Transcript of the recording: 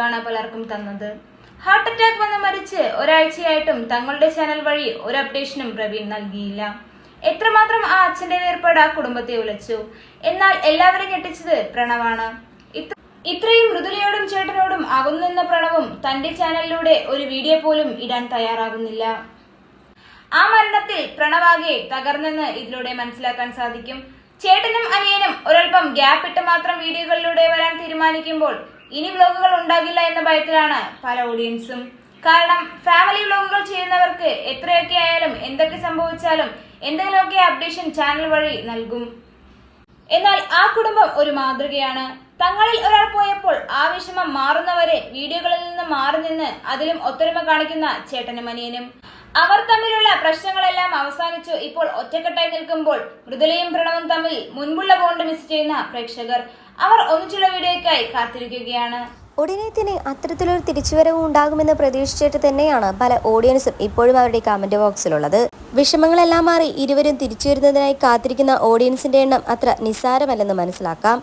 ാണ് പലർക്കും തന്നത്. ഹാർട്ട് അറ്റാക്ക് വന്ന് മരിച്ച് ഒരാഴ്ചയായിട്ടും തങ്ങളുടെ ചാനൽ വഴി ഒരു അപ്ഡേഷനും പ്രവീൺ നൽകിയില്ല. എത്രമാത്രം ആ അച്ഛന്റെ വേർപാട് ആ കുടുംബത്തെ ഉലച്ചു. എന്നാൽ എല്ലാവരും ഞെട്ടിച്ചത് പ്രണവാണ്. ഇത്രയും മൃദുലയോടും ചേട്ടനോടും അകന്നുനിന്ന പ്രണവും തന്റെ ചാനലിലൂടെ ഒരു വീഡിയോ പോലും ഇടാൻ തയ്യാറാകുന്നില്ല. ആ മരണത്തിൽ പ്രണവാകെ തകർന്നെന്ന് ഇതിലൂടെ മനസ്സിലാക്കാൻ സാധിക്കും. ചേട്ടനും അനിയനും ഗ്യാപ്പ് ഇട്ട് മാത്രം വീഡിയോകളിലൂടെ വരാൻ തീരുമാനിക്കുമ്പോൾ ഇനി വ്ലോഗുകൾ ഉണ്ടാകില്ല എന്ന ഭയത്തിലാണ് പല ഓഡിയൻസും കാരണം ഫാമിലി വ്ലോഗുകൾ ചെയ്യുന്നവർക്ക് എത്രയൊക്കെ ആയാലും എന്തൊക്കെ സംഭവിച്ചാലും എന്തെങ്കിലുമൊക്കെ അപ്ഡേഷൻ ചാനൽ വഴി നൽകും. എന്നാൽ ആ കുടുംബം ഒരു മാതൃകയാണ്. തങ്ങളിൽ ഒരാൾ പോയപ്പോൾ ആ വിഷമം മാറുന്നവരെ വീഡിയോകളിൽ നിന്ന് മാറി നിന്ന് അതിലും ഒത്തൊരുമ കാണിക്കുന്ന ചേട്ടനും അനിയനും. അവർ തമ്മിലുള്ള പ്രശ്നങ്ങളെല്ലാം അവസാനിച്ചു. ഇപ്പോൾ ഒറ്റക്കെട്ടായി നിൽക്കുമ്പോൾ മൃദുലയും പ്രണവും തമ്മിൽ മുൻപുള്ള ബോണ്ട് മിസ് ചെയ്യുന്ന പ്രേക്ഷകർ അവർ ഒന്നിച്ചുള്ള വീഡിയോയ്ക്കായി കാത്തിരിക്കുകയാണ്. ഉടനെ തന്നെ അത്തരത്തിലൊരു തിരിച്ചുവരവ് ഉണ്ടാകുമെന്ന് പ്രതീക്ഷിച്ചിട്ട് തന്നെയാണ് പല ഓഡിയൻസും ഇപ്പോഴും അവരുടെ കമന്റ് ബോക്സിലുള്ളത് വിഷമങ്ങളെല്ലാം മാറി ഇരുവരും തിരിച്ചു വരുന്നതിനായി കാത്തിരിക്കുന്ന ഓഡിയൻസിന്റെ എണ്ണം അത്ര നിസ്സാരമല്ലെന്ന് മനസ്സിലാക്കാം.